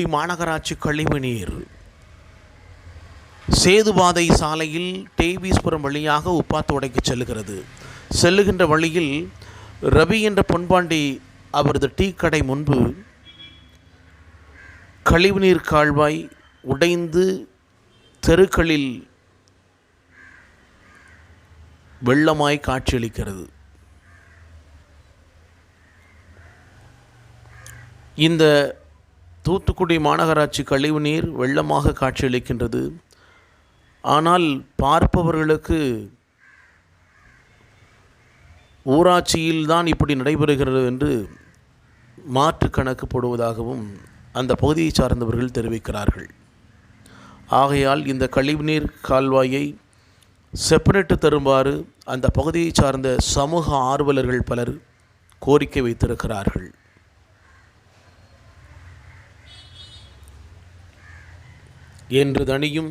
தூத்துக்குடி மாநகராட்சி கழிவுநீர் சேதுபாதை சாலையில் டேவிஸ்புரம் வழியாக உப்பாத்தோடைக்கு செல்லுகிறது. செல்லுகின்ற வழியில் ரவி என்ற பொன்பாண்டி அவரது டீ கடை முன்பு கழிவுநீர் கால்வாய் உடைந்து தெருக்களில் வெள்ளமாய் காட்சியளிக்கிறது. இந்த தூத்துக்குடி மாநகராட்சி கழிவுநீர் வெள்ளமாக காட்சியளிக்கின்றது. ஆனால் பார்ப்பவர்களுக்கு ஊராட்சியில்தான் இப்படி நடைபெறுகிறது என்று மாற்று கணக்கு போடுவதாகவும் அந்த பகுதியை சார்ந்தவர்கள் தெரிவிக்கிறார்கள். ஆகையால் இந்த கழிவுநீர் கால்வாயை செப்பரேட்டு தருமாறு அந்த பகுதியை சார்ந்த சமூக ஆர்வலர்கள் பலர் கோரிக்கை வைத்திருக்கிறார்கள். என்று தனியும்